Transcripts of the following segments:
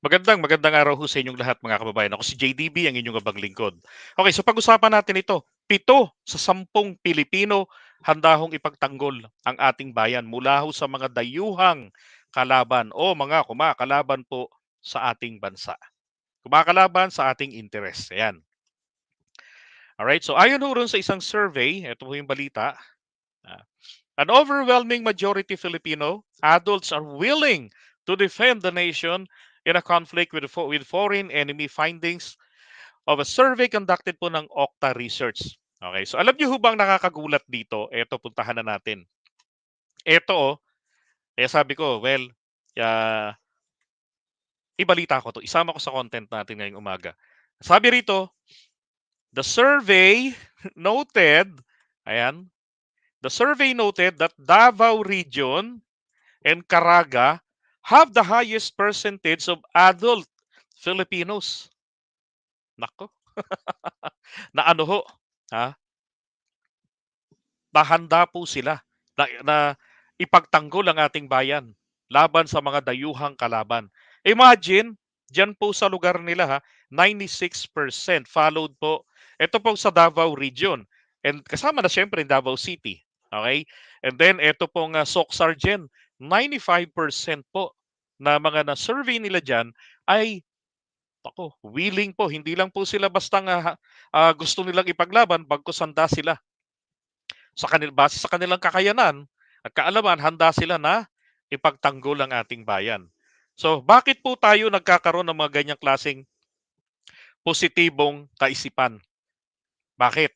Magandang magandang araw ho sa inyong lahat mga kababayan. Ako si JDB, ang inyong abang lingkod. Okay, so pag-usapan natin ito. Pito sa sampung Pilipino handa hong ipagtanggol ang ating bayan mula ho sa mga dayuhang kalaban o mga kumakalaban po sa ating bansa. Kumakalaban sa ating interes. Ayan. Alright, so ayon ho rin sa isang survey, ito po yung balita, ah, an overwhelming majority Filipino adults are willing to defend the nation in a conflict with, with foreign enemy findings of a survey conducted po ng Okta Research. Okay, so alam niyo ho bang nakakagulat dito? Ito, puntahan na natin. Ito, oh, kaya sabi ko, well, uh, ibalita ko to. Isama ko sa content natin ngayong umaga. Sabi rito, the survey noted, ayan, the survey noted that Davao region and Caraga have the highest percentage of adult Filipinos. Nako. na ano ho, ha? Nahanda po sila na, na ipagtanggol ang ating bayan laban sa mga dayuhang kalaban. Imagine, dyan po sa lugar nila ha, 96% followed po. Ito po sa Davao region. And kasama na syempre Davao City. Okay? And then ito pong uh, Sok Sargent, 95% po na mga na-survey nila dyan ay ako, willing po. Hindi lang po sila basta uh, uh, gusto nilang ipaglaban, bagkus handa sila. Sa kanil, base sa kanilang kakayanan at kaalaman, handa sila na ipagtanggol ang ating bayan. So, bakit po tayo nagkakaroon ng mga ganyang klaseng positibong kaisipan? Bakit?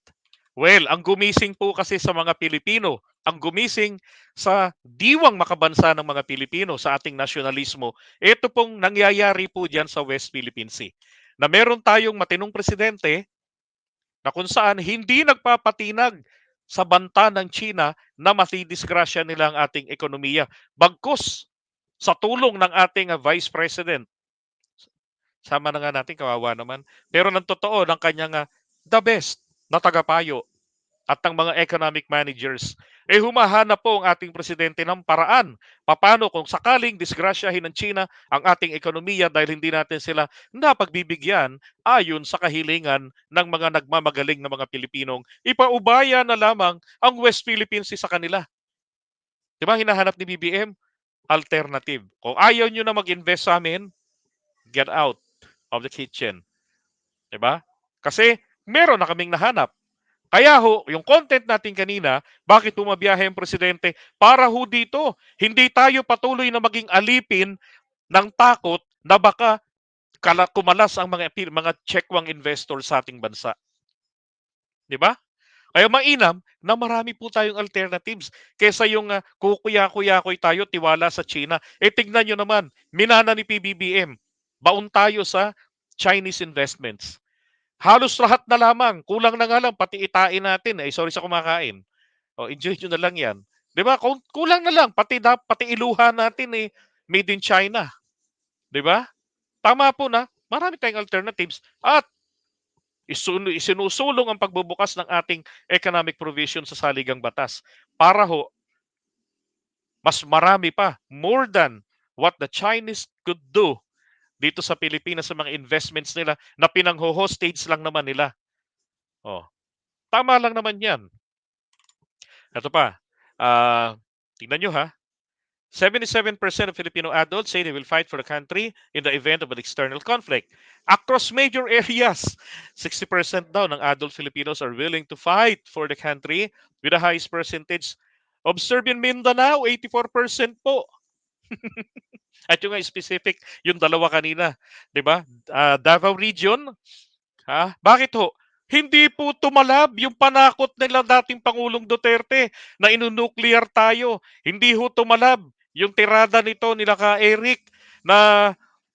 Well, ang gumising po kasi sa mga Pilipino, ang gumising sa diwang makabansa ng mga Pilipino sa ating nasyonalismo, ito pong nangyayari po diyan sa West Philippine Sea. Na meron tayong matinong presidente na kung saan hindi nagpapatinag sa banta ng China na matidisgrasya nila ang ating ekonomiya. Bagkus sa tulong ng ating Vice President, sama na nga natin, kawawa naman, pero ng totoo ng kanyang uh, the best na tagapayo at ng mga economic managers, eh humahanap po ang ating presidente ng paraan. Paano kung sakaling disgrasyahin ng China ang ating ekonomiya dahil hindi natin sila napagbibigyan ayon sa kahilingan ng mga nagmamagaling na mga Pilipinong ipaubaya na lamang ang West Philippines Sea sa kanila. Di ba hinahanap ni BBM? Alternative. Kung ayaw nyo na mag-invest sa amin, get out of the kitchen. Di ba? Kasi meron na kaming nahanap kaya ho, yung content natin kanina, bakit bumabiyahe ang presidente? Para ho dito, hindi tayo patuloy na maging alipin ng takot na baka kumalas ang mga mga checkwang investor sa ating bansa. 'Di ba? Kaya mainam na marami po tayong alternatives kaysa yung uh, kukuya-kuya-kuy tayo tiwala sa China. Eh tignan nyo naman, minana ni PBBM, baon tayo sa Chinese investments. Halos lahat na lamang. Kulang na nga lang, pati itain natin. Eh, sorry sa kumakain. O, enjoy nyo na lang yan. Di ba? Kulang na lang, pati, pati iluha natin eh, made in China. Di ba? Tama po na, marami tayong alternatives at isinusulong ang pagbubukas ng ating economic provision sa saligang batas para ho mas marami pa, more than what the Chinese could do dito sa Pilipinas sa mga investments nila na pinangho-hostage lang naman nila. Oh. Tama lang naman 'yan. Ito pa. Uh, tingnan nyo ha. 77% of Filipino adults say they will fight for the country in the event of an external conflict. Across major areas, 60% daw ng adult Filipinos are willing to fight for the country with the highest percentage. Observe in Mindanao, 84% po. At yung specific, yung dalawa kanina, 'di ba? Uh, Davao region, ha? Bakit ho? Hindi po tumalab yung panakot nila dating Pangulong Duterte na inunuclear tayo. Hindi ho tumalab yung tirada nito nila ka Eric na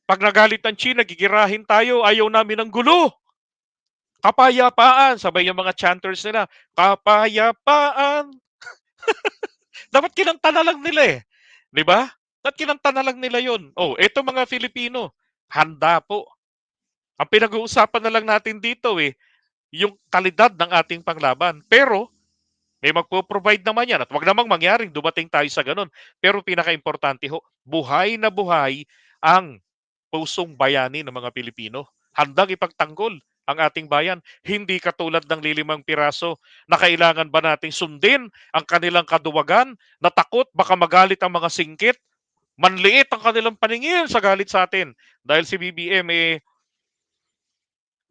pag nagalit ang China, gigirahin tayo, ayaw namin ng gulo. Kapayapaan, sabay yung mga chanters nila, kapayapaan. Dapat kinanta na lang nila eh. Di ba? At kinanta na lang nila yon. Oh, eto mga Filipino, handa po. Ang pinag-uusapan na lang natin dito eh, yung kalidad ng ating panglaban. Pero, may magpo-provide naman yan. At wag namang mangyaring dumating tayo sa ganun. Pero pinaka-importante ho, buhay na buhay ang pusong bayani ng mga Pilipino. Handang ipagtanggol ang ating bayan. Hindi katulad ng lilimang piraso na kailangan ba nating sundin ang kanilang kaduwagan na takot baka magalit ang mga singkit. Manliit ang kanilang paningin sa galit sa atin dahil si BBM eh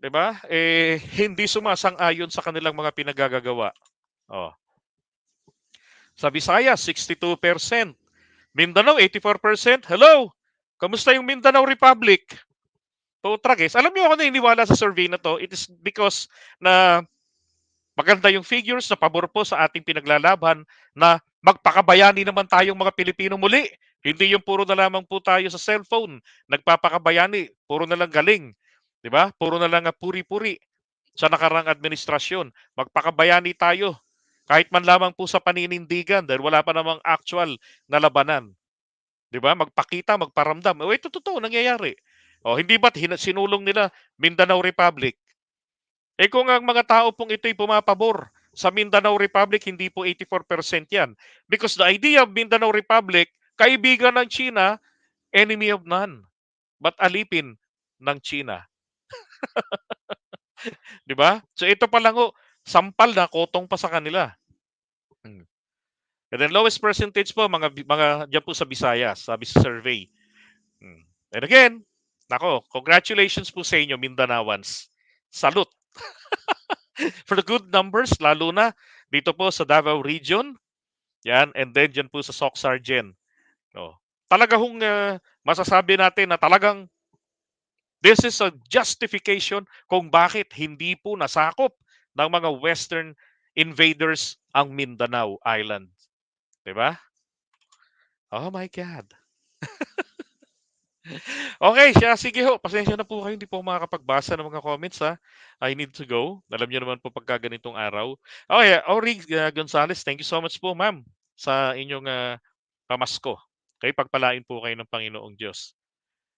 'di ba? Eh hindi sumasang-ayon sa kanilang mga pinagagagawa. Oh. Sa Visayas 62%, Mindanao 84%. Hello. Kamusta yung Mindanao Republic? Putra guys, alam niyo ako naniniwala sa survey na to, it is because na maganda yung figures na pabor po sa ating pinaglalaban na magpakabayani naman tayong mga Pilipino muli. Hindi yung puro na lamang po tayo sa cellphone, nagpapakabayani, puro na lang galing. 'Di ba? Puro na lang puri-puri sa nakarang administrasyon. Magpakabayani tayo. Kahit man lamang po sa paninindigan dahil wala pa namang actual na labanan. 'Di ba? Magpakita, magparamdam. O ito totoo nangyayari. O hindi ba't sinulong nila Mindanao Republic? Eh kung ang mga tao pong ito'y pumapabor sa Mindanao Republic, hindi po 84% yan. Because the idea of Mindanao Republic, kaibigan ng China, enemy of none. But alipin ng China. 'Di ba? So ito pa lang ho, sampal na kotong pa sa kanila. Hmm. And then lowest percentage po mga mga diyan po sa Visayas, sabi sa survey. Hmm. And again, nako, congratulations po sa inyo Mindanaoans. Salute. For the good numbers lalo na dito po sa Davao region. Yan, and then diyan po sa Soxargen. Oh. Talaga hong ah, masasabi natin na talagang this is a justification kung bakit hindi po nasakop ng mga western invaders ang Mindanao Island. 'Di ba? Oh my God. okay, siya. Sige ho. Pasensya na po kayo. Hindi po makakapagbasa ng mga comments ha. I need to go. Alam niyo naman po pagka ganitong araw. Okay, Ori uh, Gonzales, thank you so much po ma'am sa inyong uh, pamasko. Okay, pagpalain po kayo ng Panginoong Diyos.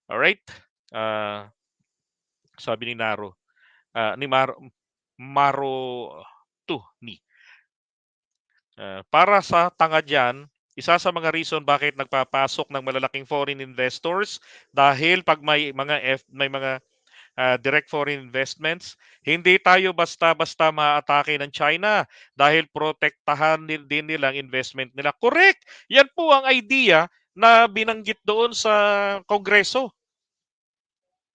Alright? Uh, sabi ni Naro. Uh, ni Maro, Maro 2 ni. Uh, para sa tanga dyan, isa sa mga reason bakit nagpapasok ng malalaking foreign investors dahil pag may mga F, may mga uh, direct foreign investments, hindi tayo basta-basta maatake ng China dahil protektahan din nilang investment nila. Correct. Yan po ang idea na binanggit doon sa Kongreso.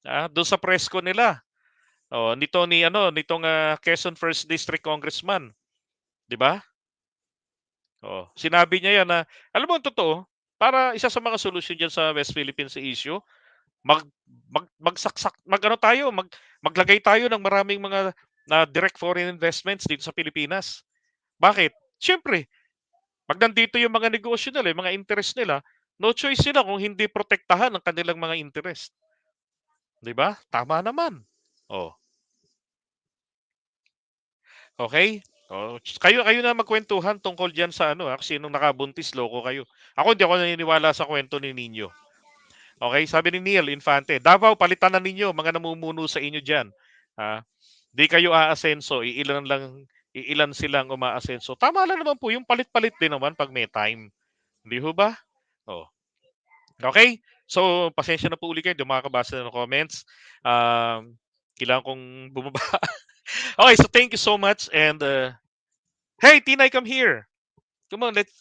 Ah, doon sa presko nila. Oh, nito ni ano, nitong uh, Quezon First District Congressman. 'Di ba? Oh, sinabi niya yan na alam mo totoo, para isa sa mga solusyon diyan sa West Philippines issue, mag mag magsaksak magano tayo, mag maglagay tayo ng maraming mga na direct foreign investments dito sa Pilipinas. Bakit? Siyempre, pag nandito yung mga negosyo nila, yung mga interest nila, no choice sila kung hindi protektahan ang kanilang mga interest. 'Di ba? Tama naman. Oh. Okay? Oh, kayo kayo na magkwentuhan tungkol diyan sa ano, ha, sinong nakabuntis, loko kayo. Ako hindi ako naniniwala sa kwento ni Ninyo. Okay, sabi ni Neil Infante, Davao palitan na ninyo mga namumuno sa inyo diyan. Ha? Di kayo aasenso, iilan lang iilan silang umaasenso. Tama lang naman po, yung palit-palit din naman pag may time. Hindi ho ba? Oh. Okay? So, pasensya na po uli kayo, di makakabasa ng comments. Um, kailangan kong bumaba. okay, so thank you so much. And, uh, hey, Tinay, come here. Come on, let's,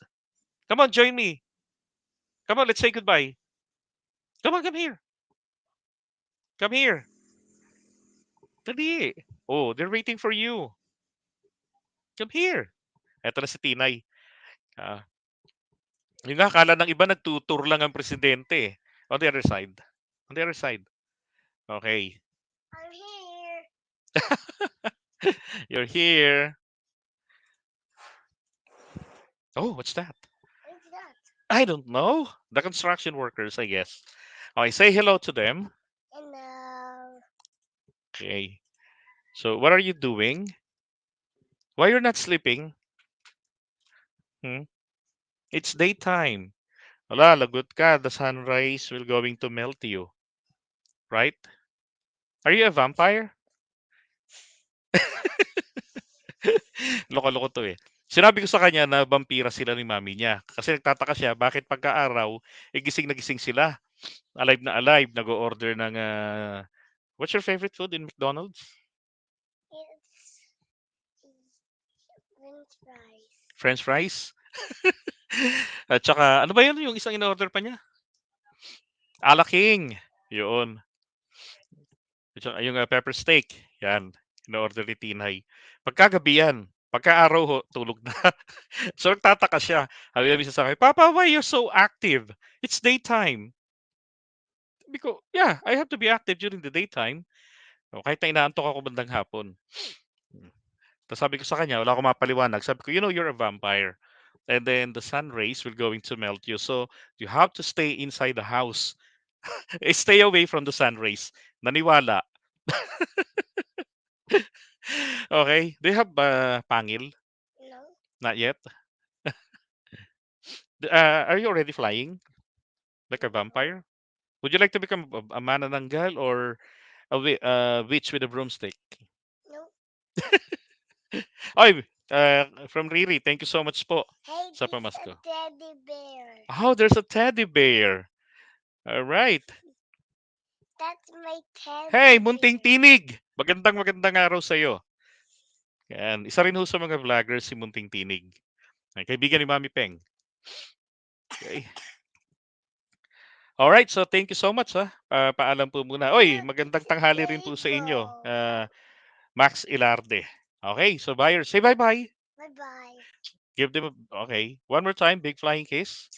come on, join me. Come on, let's say goodbye. Come on, come here. Come here. Dali. Oh, they're waiting for you. Come here. Eto na si Tinay. Ah, yung nga, akala ng iba nagtutur lang ang presidente. eh. On the other side. On the other side. Okay. I'm here. You're here. Oh, what's that? What's that? I don't know. The construction workers, I guess. Okay, say hello to them. Hello. Okay. So, what are you doing? Why you're not sleeping? Hmm? It's daytime. Wala, lagot ka. The sunrise will going to melt you. Right? Are you a vampire? Loko-loko to eh. Sinabi ko sa kanya na vampira sila ni mami niya. Kasi nagtataka siya, bakit pagka-araw, eh gising na gising sila. alive na alive, nag-o-order ng, ah what's your favorite food in McDonald's? It's French fries. French fries? At saka ano ba 'yun, yung isang in-order pa niya? Ala King, 'yun. At saka yung, ah, pepper steak, 'yan, in-order ni Tinay. Pagkagabi 'yan, pagka-araw ho, tulog na. So nagtataka siya, sabi niya minsan sa'kin, "Papa, why you're so active? It's daytime." Sabi ko, "Yeah, I have to be active during the daytime." Oh, kahit na inaantok ako bandang hapon. Hmm. Tapos sabi ko sa kanya, wala akong mapaliwanag, sabi ko, "You know, you're a vampire, and then the sun rays will going to melt you, so you have to stay inside the house. Stay away from the sun rays." Naniwala. okay. Do you have, ah, pangil? No. Not yet? Ah, are you already flying? Like a vampire? Would you like to become a a manananggal or a ah, witch with a broomstick? No. Ay, ah, from Riri, thank you so much po Hey, sa pamasko. a teddy bear. Oh, there's a teddy bear. Alright. That's my teddy Hey, munting tinig! Magandang magandang araw sa'yo. 'Yan, isa rin ho sa mga vloggers si Munting Tinig. Kaibigan ni Mami Peng. Okey. Alright, so thank you so much, ah. Ah, paalam po muna. Uy, magandang tanghali rin po sa inyo, ah, Max Ilarde. Okey, so buyers, say bye-bye. Bye-bye. Give them a okay, one more time, big flying kiss.